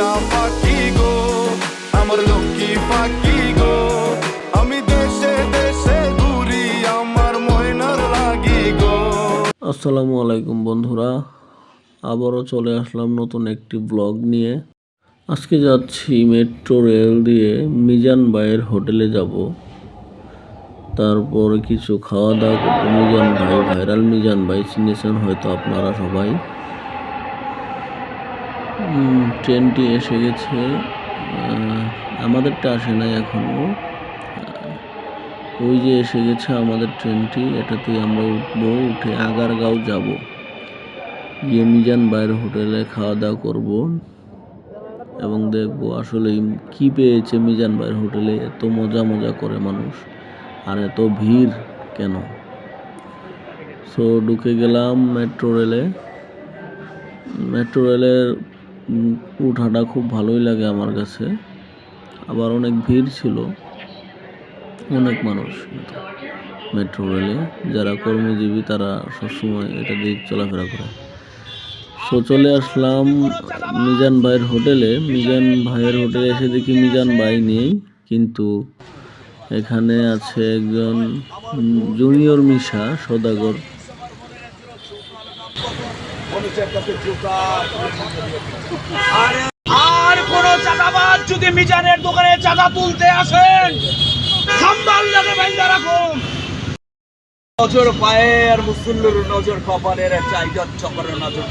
না পাখি গো, আমার লক্ষ্মী পাখি গো। আমি দেশে দেশে ঘুরি, আমার ময়নার লাগি গো। আসসালামু আলাইকুম বন্ধুরা, আবারও চলে আসলাম নতুন একটি ব্লগ নিয়ে। আজকে যাচ্ছি মেট্রো রেল দিয়ে মিজান ভাইয়ের হোটেলে যাব। তারপর কিছু খাওয়া দাওয়া করব মিজান ভাই, ভাইরাল মিজান ভাই চিনেছেন হয়তো আপনারা সবাই। ট্রেনটি এসে গেছে। আমাদেরটা আসে নাই এখনও ওই যে এসে গেছে আমাদের ট্রেনটি এটাতে আমরা উঠবো, উঠে আগারগাঁও যাব। গিয়ে মিজান ভাইয়ের হোটেলে খাওয়া দাওয়া করব এবং দেখব আসলে কি পেয়েছে মিজান ভাইয়ের হোটেলে, এত মজা মজা করে মানুষ, আর এত ভিড় কেন? সো ঢুকে গেলাম মেট্রো রেলে মেট্রো রেলের উঠাটা খুব ভালোই লাগে আমার কাছে। আবার অনেক ভিড় ছিল। অনেক মানুষ কিন্তু মেট্রো রেলে যারা কর্মজীবী, তারা সবসময় এটা দিয়ে চলাফেরা করে। সো চলে আসলাম মিজান ভাইয়ের হোটেলে মিজান ভাইয়ের হোটেলে এসে দেখি মিজান ভাই নেই। কিন্তু এখানে আছে একজন জুনিয়র মিশা, সদাগর। আর কোন চাঁদাবাজ যদি মিজানের দোকানে চাঁদা তুলতে আসেন খাম্বাল লাগে বাইন্দা রাখুন। নজর পায়ে আর মুসল্লুর নজর কপালের চাইগত চকর নজর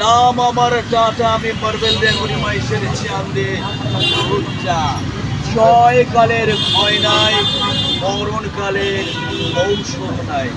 নাম আমার টাটা আমি মার্বেল রেগুনি মাইসের চান্দে উচ্চা জয় কালের ভয় নাই মরণ কালের ঔষধ নাই।